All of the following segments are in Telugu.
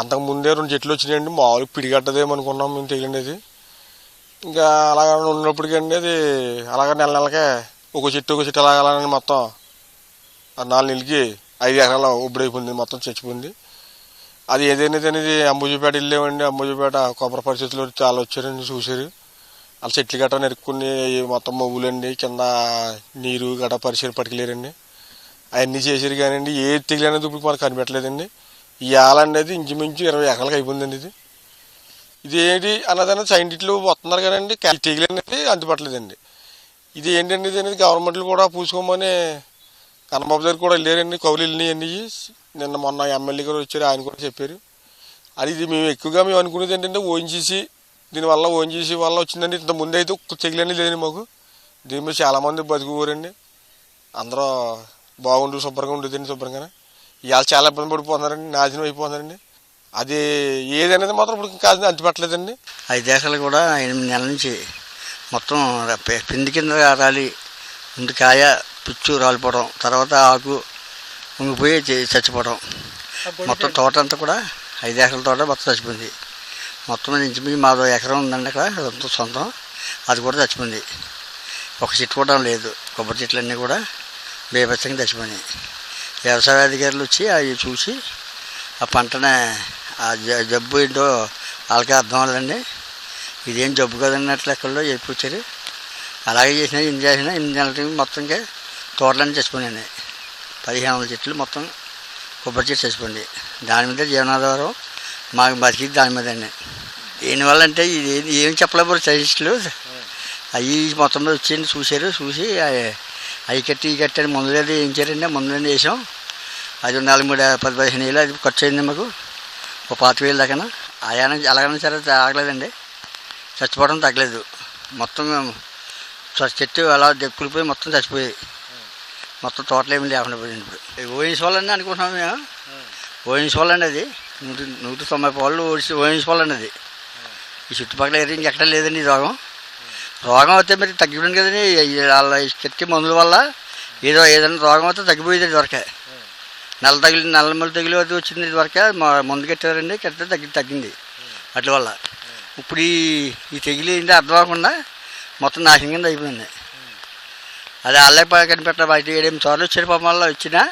అంతకు ముందే రెండు చెట్లు వచ్చినాయండి మామూలుగా పిడిగట్టదేమనుకున్నాం మేము తెగిలిండేది ఇంకా అలాగ ఉన్నప్పటికండి అది అలాగ నెల నెలకే ఒక చెట్టు ఒక చెట్టు అలాగని మొత్తం నాలుగు నెలలకి ఐదు ఎకరాల ఉబ్బడైపోయింది మొత్తం చచ్చిపోయింది. అది ఏదైనా అనేది అంబుజీపేట వెళ్ళామండి అంబుజీపేట కొబ్బరి పరిస్థితులు చాలా వచ్చారండి చూసారు వాళ్ళ చెట్లు గట్రా నెరుక్కుని మొత్తం మవ్వులండి కింద నీరు గట్రా పరిసర పట్టుకులేరండి. అవన్నీ చేసారు కానివ్వండి ఏ తెగులు అనేది ఇప్పుడు మనకు కనిపెట్టలేదండి. ఇవాళ అనేది ఇంచుమించు ఇరవై ఎకరాలకు అయిపోయిందండి ఇది. ఇదేంటి అన్నదన్నది సైంటిస్టులు వస్తున్నారు కదండి కా- తెగులు అనేది అందుపట్టలేదండి ఇది ఏంటండి ఇది అనేది గవర్నమెంట్లు కూడా పూసుకోమని కన్నబాబు దగ్గర కూడా వెళ్ళారండి కౌలు వెళ్ళినాయి నిన్న మొన్న ఎమ్మెల్యే గారు వచ్చారు ఆయన కూడా చెప్పారు. అది ఇది మేము ఎక్కువగా మేము అనుకునేది ఏంటంటే ఓఎన్జీసీ దీనివల్ల ఓఎన్జీసీ వల్ల వచ్చిందండి. ఇంత ముందు అయితే ఒక్క తెగులు లేదండి మాకు. దీని మీద చాలామంది బతుకుకోరండి అందరూ బాగుండు శుభ్రంగా ఉండేదండి శుభ్రంగానే. ఇవాళ చాలా ఇబ్బంది పడిపోతున్నారండి నాశనం అయిపోతున్నారండి. అది ఏదనేది మాత్రం ఇప్పుడు ఇంకా అంటిపెట్టలేదండి ఐదు ఎకరాలు కూడా ఎనిమిది నెలల నుంచి మొత్తం పిండి కింద రాలి ముందు కాయ పిచ్చు రాలిపోవడం తర్వాత ఆకు ఉంగిపోయి చచ్చిపోవడం. మొత్తం తోట అంతా కూడా ఐదు ఎకరాల తోట మొత్తం చచ్చిపోయింది. మొత్తం ఇంచుమించు మాదో ఎకరం ఉందండి అక్కడ అదంతా సొంతం. అది కూడా చచ్చిపోయింది. ఒక చెట్టు కూడా లేదు కొబ్బరి చెట్లన్నీ కూడా బేబత్సంగా చచ్చిపోయినాయి. వ్యవసాయ అధికారులు వచ్చి అవి చూసి ఆ పంటనే ఆ జ- జబ్బు ఏంటో వాళ్ళకి అర్థం అవ్వదండి. ఇదేం జబ్బు కదన్నట్లు ఎక్కడో చెప్పి వచ్చారు అలాగే చేసినా ఇన్ని చేసినా ఇన్ని నెలలకి మొత్తంగా తోటలన్నీ చచ్చిపోయినాయి పదిహేను వందల చెట్లు మొత్తం కొబ్బరి చెట్టు చచ్చిపోయింది. దాని మీద జీవనాధారం మాకు బతికి దాని మీద అండి దీనివల్ల అంటే ఇది ఏం- చెప్పలేదు చెప్పలేకపోతే సైంటిస్టులు. అవి మొత్తం మీద వచ్చి చూశారు చూసి అవి- కట్టి ఈ కట్టి అని మందులు ఏం వేయించారండి మందులు వేసాం. అది నాలుగు మూడు పది పదిహేను వేలు అది ఖర్చు అయింది మాకు. ఒక పాతి వేలు దాకా. ఆయాన అలాగైనా సరే ఆగలేదండి చచ్చిపోవడం తగ్గలేదు. మొత్తం చ- చెట్టు అలా దెక్కులిపోయి మొత్తం చచ్చిపోయాయి. మొత్తం తోటలు ఏమి లేకుండా పోయింది ఇప్పుడు. ఓయించుకోవాలని అనుకుంటున్నాం మేము. ఓయించుకోవాలండి అది. నూట నూట తొంభై పాళ్ళు ఓడిచి ఓయించుకోవాలండి అది. ఈ చుట్టుపక్కల ఏరియా ఇంకెక్కడ లేదండి ఈ రోగం. రోగం అయితే మరి తగ్గిపోయింది కదండి. వాళ్ళ శక్తి మందుల వల్ల ఏదో ఏదైనా రోగం అయితే తగ్గిపోయేది దొరకే నల్ల తగిలి నల్లమల తగిలి అది వచ్చింది దొరకే మందు కట్టారండి కట్టితే తగ్గి తగ్గింది అట్ల వల్ల. ఇప్పుడు ఈ ఈ తెగిలి ఏంటి అర్థం అవ్వకుండా మొత్తం నాశనం కింద అయిపోయింది. అది వాళ్ళే కనిపెట్ట బయట ఏడేమి సార్లు వచ్చారు పాపం వల్ల వచ్చినా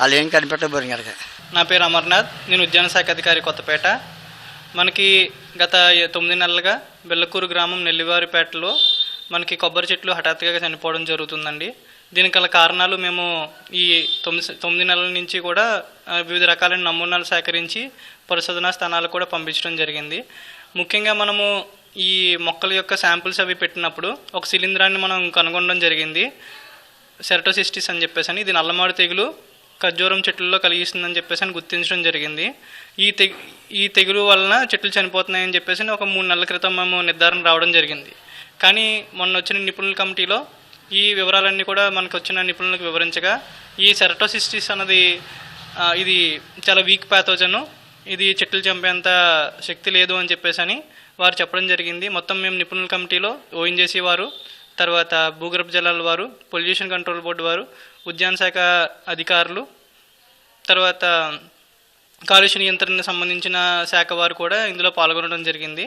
వాళ్ళు ఏం కనిపెట్టబోరు కనుక నా పేరు అమర్నాథ్. నేను ఉద్యాన శాఖ అధికారి కొత్తపేట. మనకి గత తొమ్మిది నెలలుగా బెల్లకూరు గ్రామం నెల్లివారిపేటలో మనకి కొబ్బరి చెట్లు హఠాత్తుగా చనిపోవడం జరుగుతుందండి. దీనికి గల కారణాలు మేము ఈ తొమ్మిది తొమ్మిది నెలల నుంచి కూడా వివిధ రకాలైన నమూనాలు సేకరించి పరిశోధనా స్థానాలు కూడా పంపించడం జరిగింది. ముఖ్యంగా మనము ఈ మొక్కల యొక్క శాంపిల్స్ అవి పెట్టినప్పుడు ఒక శిలీంధ్రాన్ని మనం కనుగొనడం జరిగింది. సెరటోసిస్టిస్ అని చెప్పేసి అని ఇది నల్లమాడు తెగులు ఖర్జూరం చెట్లలో కలిగిస్తుందని చెప్పేసి అని గుర్తించడం జరిగింది. ఈ తెగు ఈ తెగులు వలన చెట్లు చనిపోతున్నాయని చెప్పేసి ఒక మూడు నెలల క్రితం మేము నిర్ధారణ రావడం జరిగింది. కానీ మొన్న వచ్చిన నిపుణుల కమిటీలో ఈ వివరాలన్నీ కూడా మనకు వచ్చిన నిపుణులకు వివరించగా ఈ సెరటోసిస్టిస్ అన్నది ఇది చాలా వీక్ ప్యాథోజను ఇది చెట్లు చంపేంత శక్తి లేదు అని చెప్పేసి అని వారు చెప్పడం జరిగింది. మొత్తం మేము నిపుణుల కమిటీలో ఓఎన్జేసీ వారు తర్వాత భూగర్భ జలాల వారు పొల్యూషన్ కంట్రోల్ బోర్డు వారు ఉద్యాన శాఖ అధికారులు తర్వాత కాలుష్య నియంత్రణకు సంబంధించిన శాఖ వారు కూడా ఇందులో పాల్గొనడం జరిగింది.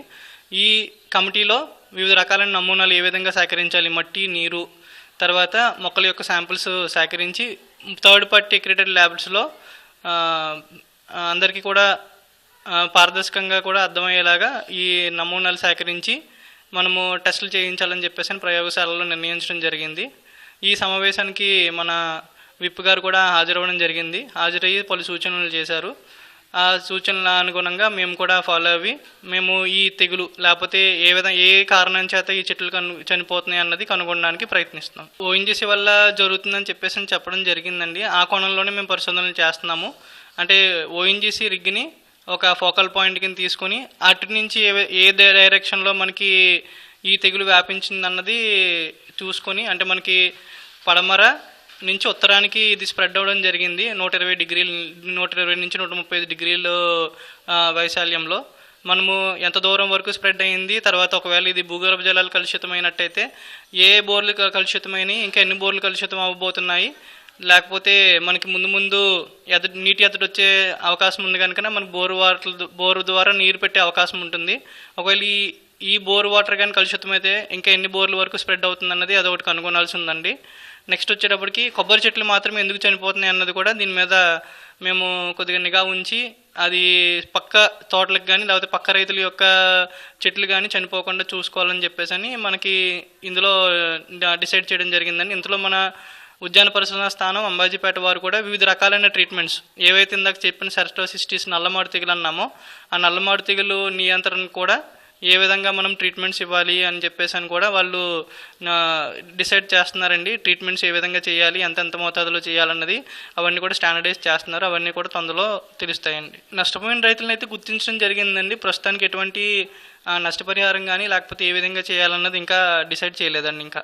ఈ కమిటీలో వివిధ రకాలైన నమూనాలు ఏ విధంగా సేకరించాలి? మట్టి నీరు తర్వాత మొక్కల యొక్క శాంపిల్స్ సేకరించి థర్డ్ పార్టీ క్రియేటెడ్ ల్యాబ్స్లో అందరికీ కూడా పారదర్శకంగా కూడా అర్థమయ్యేలాగా ఈ నమూనాలు సేకరించి మనము టెస్టులు చేయించాలని చెప్పేసి ప్రయోగశాలలో నిర్ణయించడం జరిగింది. ఈ సమావేశానికి మన విప్ గారు కూడా హాజరవ్వడం జరిగింది. హాజరయ్యి పలు సూచనలు చేశారు. ఆ సూచనల అనుగుణంగా మేము కూడా ఫాలో అవి మేము ఈ తెగులు లేకపోతే ఏ విధంగా ఏ కారణం చేత ఈ చెట్లు కను చనిపోతున్నాయి అన్నది కనుగొనడానికి ప్రయత్నిస్తున్నాం. ఓఎన్జీసీ వల్ల జరుగుతుందని చెప్పేసి చెప్పడం జరిగిందండి. ఆ కోణంలోనే మేము పరిశోధనలు చేస్తున్నాము. అంటే ఓఎన్జీసీ రిగ్ని ఒక ఫోకల్ పాయింట్ కింద తీసుకొని అటు నుంచి ఏ ఏ డైరెక్షన్లో మనకి ఈ తెగులు వ్యాపించిందన్నది చూసుకొని అంటే మనకి పడమర నుంచి ఉత్తరానికి ఇది స్ప్రెడ్ అవ్వడం జరిగింది నూట ఇరవై డిగ్రీలు నూట ఇరవై నుంచి నూట ముప్పై ఐదు డిగ్రీలు వైశాల్యంలో. మనము ఎంత దూరం వరకు స్ప్రెడ్ అయింది తర్వాత ఒకవేళ ఇది భూగర్భ జలాలు కలుషితమైనట్టయితే ఏ బోర్లు కలుషితమైనవి ఇంకా ఎన్ని బోర్లు కలుషితం అవ్వబోతున్నాయి లేకపోతే మనకి ముందు ముందు ఎద నీటి ఎద్దడి వచ్చే అవకాశం ఉంది కనుక మనకు బోరు వాటర్ బోరు ద్వారా నీరు పెట్టే అవకాశం ఉంటుంది. ఒకవేళ ఈ ఈ బోర్ వాటర్ కానీ కలుషితమైతే ఇంకా ఎన్ని బోర్ల వరకు స్ప్రెడ్ అవుతుంది అన్నది అదొకటి కనుగొనాల్సి ఉందండి నెక్స్ట్ వచ్చేటప్పటికి కొబ్బరి చెట్లు మాత్రమే ఎందుకు చనిపోతున్నాయి అన్నది కూడా దీని మీద మేము కొద్దిగా నిఘా ఉంచి అది పక్క తోటలకు కానీ లేకపోతే పక్క రైతుల యొక్క చెట్లు కానీ చనిపోకుండా చూసుకోవాలని చెప్పేసి అని మనకి ఇందులో డిసైడ్ చేయడం జరిగిందండి. ఇందులో మన ఉద్యాన పరిశోధన స్థానం అంబాజీపేట వారు కూడా వివిధ రకాలైన ట్రీట్మెంట్స్ ఏవైతే ఇందాక చెప్పిన సెరస్టోసిస్టిస్ నల్లమాడు తెగులు అన్నామో ఆ నల్లమాడు తెగులు నియంత్రణ కూడా ఏ విధంగా మనం ట్రీట్మెంట్స్ ఇవ్వాలి అని చెప్పేసి అని కూడా వాళ్ళు డిసైడ్ చేస్తున్నారండి. ట్రీట్మెంట్స్ ఏ విధంగా చేయాలి ఎంత ఎంత మోతాదులో చేయాలన్నది అవన్నీ కూడా స్టాండర్డైజ్ చేస్తున్నారు. అవన్నీ కూడా తొందరలో తెలుస్తాయండి. నష్టపోయిన రైతులను అయితే గుర్తించడం జరిగిందండి. ప్రస్తుతానికి ఎటువంటి నష్టపరిహారం కానీ లేకపోతే ఏ విధంగా చేయాలన్నది ఇంకా డిసైడ్ చేయలేదండి ఇంకా.